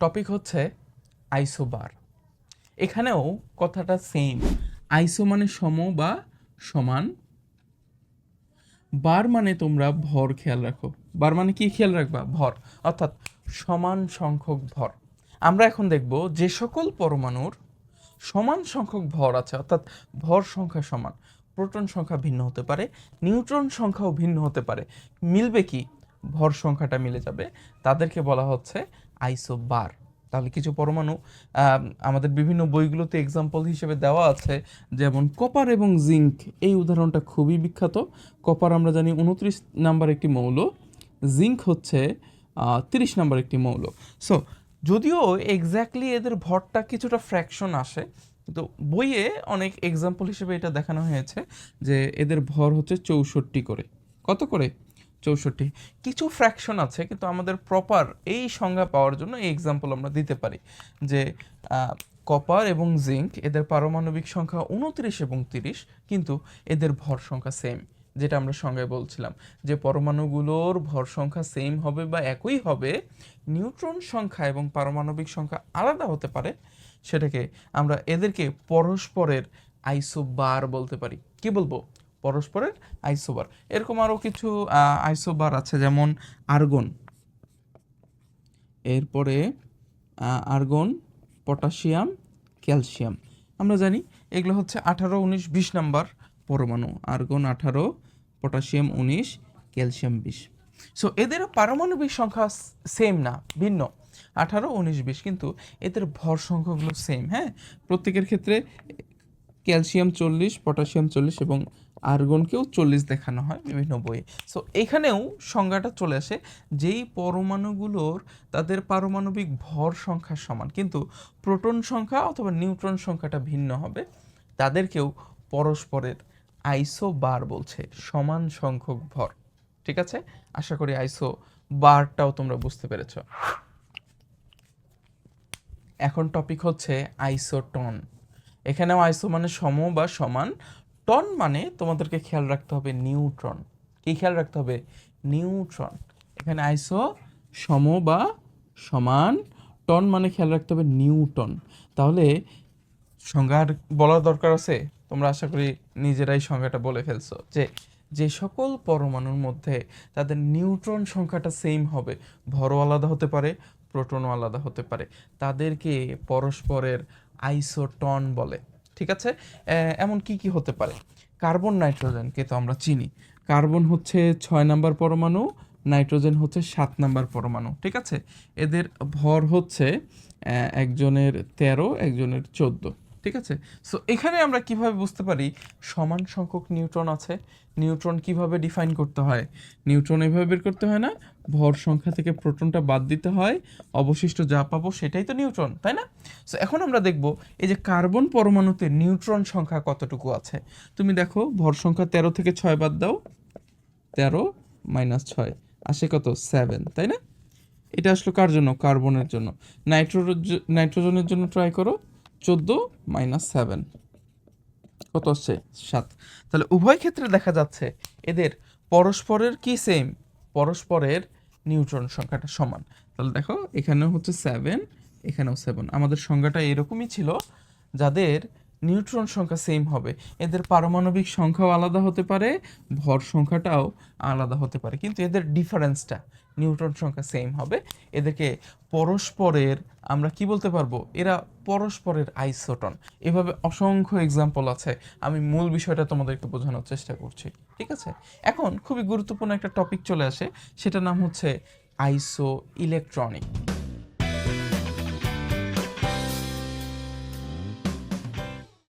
Topic হচ্ছে isobar এখানেও কথাটা সেম আইসো মানে সম বা সমান। বার মানে তোমরা ভর খেয়াল রাখো। বার মানে কি খেয়াল রাখবা? ভর। অর্থাৎ সমান সংখ্যক ভর। আমরা এখন দেখব যে সকল পরমাণুর সমান সংখ্যক ভর আছে, অর্থাৎ ভর সংখ্যা সমান। প্রোটন সংখ্যা ভিন্ন হতে পারে, নিউট্রন সংখ্যাও ভিন্ন হতে পারে। মিলবে কি? ভর সংখ্যাটা মিলে যাবে। তাদেরকে বলা হচ্ছে আইসো বার। তাহলে কিছু পরমাণু আমাদের বিভিন্ন বইগুলোতে এক্সাম্পল হিসেবে দেওয়া আছে, যেমন কপার এবং জিঙ্ক এই উদাহরণটা খুবই বিখ্যাত। কপার আমরা জানি উনত্রিশ নাম্বার একটি মৌল জিঙ্ক হচ্ছে তিরিশ নাম্বার একটি মৌল। সো যদিও এক্স্যাক্টলি এদের ভরটা কিছুটা ফ্র্যাকশন আসে তো বইয়ে অনেক এক্সাম্পল হিসেবে এটা দেখানো হয়েছে যে এদের ভর হচ্ছে চৌষট্টি করে। কত করে? চৌষট্টি, কিছু ফ্র্যাকশন আছে কিন্তু আমাদের প্রপার এই সংজ্ঞা পাওয়ার জন্য এই এক্সাম্পল আমরা দিতে পারি যে কপার এবং জিঙ্ক এদের পারমাণবিক সংখ্যা উনত্রিশ এবং তিরিশ, কিন্তু এদের ভর সংখ্যা সেম যেটা আমরা সংজ্ঞায় বলছিলাম। যে পরমাণুগুলোর ভর সংখ্যা সেম হবে বা একই হবে নিউট্রন সংখ্যা এবং পারমাণবিক সংখ্যা আলাদা হতে পারে, সেটাকে আমরা এদেরকে পরস্পরের আইসোবার বলতে পারি। কি বলব? পরস্পরের আইসোবার। এরকম আরও কিছু আইসোবার আছে, যেমন আর্গন। এরপরে আর্গন, পটাশিয়াম, ক্যালসিয়াম। আমরা জানি এগুলো হচ্ছে আঠারো, উনিশ, বিশ নাম্বার পরমাণু। আর্গন আঠারো, পটাশিয়াম উনিশ, ক্যালসিয়াম বিশ। সো এদের পারমাণবিক সংখ্যা সেম না, ভিন্ন। আঠারো, উনিশ, বিশ, কিন্তু এদের ভর সংখ্যাগুলো সেম হ্যাঁ? প্রত্যেকের ক্ষেত্রে ক্যালসিয়াম চল্লিশ, পটাশিয়াম চল্লিশ এবং আর্গনকেও চল্লিশ দেখানো হয়, বিভিন্ন বইয়ে। সো এখানেও সংজ্ঞাটা চলে আসে, যেই পরমাণুগুলোর তাদের পারমাণবিক ভর সংখ্যা সমান, কিন্তু প্রোটন সংখ্যা অথবা নিউট্রন সংখ্যাটা ভিন্ন হবে, তাদেরকেও পরস্পরের আইসো বার বলছে, সমান সংখ্যক ভর। ঠিক আছে? আশা করি আইসো বারটাও তোমরা বুঝতে পেরেছ। এখন টপিক হচ্ছে আইসোটন। এখানেও আইসো মানে সম বা সমান। টন মানে তোমাদেরকে খেয়াল রাখতে হবে নিউট্রন। কি খেয়াল রাখতে হবে? নিউট্রন। এখানে আইসো সম বা সমান। টন মানে খেয়াল রাখতে হবে নিউটন তাহলে সংজ্ঞা আর বলার দরকার আছে? তোমরা আশা করি নিজেরাই সংজ্ঞাটা বলে ফেলছো যে যে সকল পরমাণুর মধ্যে তাদের নিউট্রন সংখ্যাটা সেম হবে। ভরও আলাদা হতে পারে, প্রোটনও আলাদা হতে পারে। তাদেরকে পরস্পরের আইসোটন বলে, ঠিক আছে? এমন কি কি হতে পারে? কার্বন, নাইট্রোজেনকে তো আমরা চিনি। কার্বন হচ্ছে ছয় নাম্বার পরমাণু, নাইট্রোজেন হচ্ছে সাত নাম্বার পরমাণু, ঠিক আছে? এদের ভর হচ্ছে একজনের তেরো, একজনের চোদ্দ। ঠিক আছে? সো এখানে আমরা কীভাবে বুঝতে পারি সমান সংখ্যক নিউট্রন আছে? নিউট্রন কীভাবে ডিফাইন করতে হয়? নিউট্রন এভাবে বের করতে হয় না? ভর সংখ্যা থেকে প্রোটনটা বাদ দিতে হয়। অবশিষ্ট যা পাবো সেটাই তো নিউট্রন, তাই না? সো এখন আমরা দেখব এই যে কার্বন পরমাণুতে নিউট্রন সংখ্যা কতটুকু আছে? তুমি দেখো, ভর সংখ্যা তেরো থেকে ছয় বাদ দাও। তেরো মাইনাস ছয়, আসে কত? সেভেন তাই না? এটা আসলো কার জন্য? কার্বনের জন্য। নাইট্রোজ নাইট্রোজেনের জন্য ট্রাই করো। চোদ্দ মাইনাস সেভেন। কত হচ্ছে সাত। তাহলে উভয় ক্ষেত্রে দেখা যাচ্ছে এদের পরস্পরের কি সেম পরস্পরের নিউট্রন সংখ্যাটা সমান। তাহলে দেখো, এখানেও হচ্ছে সেভেন এখানেও সেভেন আমাদের সংখ্যাটা এরকমই ছিল, যাদের নিউট্রন সংখ্যা সেম হবে। এদের পারমাণবিক সংখ্যাও আলাদা হতে পারে, ভর সংখ্যাটাও আলাদা হতে পারে। কিন্তু এদের ডিফারেন্সটা নিউট্রন সংখ্যা সেম হবে। এদেরকে পরস্পরের আমরা কি বলতে পারব? এরা পরস্পরের আইসোটন এভাবে অসংখ্য এক্সাম্পল আছে। আমি মূল বিষয়টা তোমাদেরকে বোঝানোর চেষ্টা করছি। ঠিক আছে? এখন খুবই গুরুত্বপূর্ণ একটা টপিক চলে আসে। সেটার নাম হচ্ছে আইসো ইলেকট্রনিক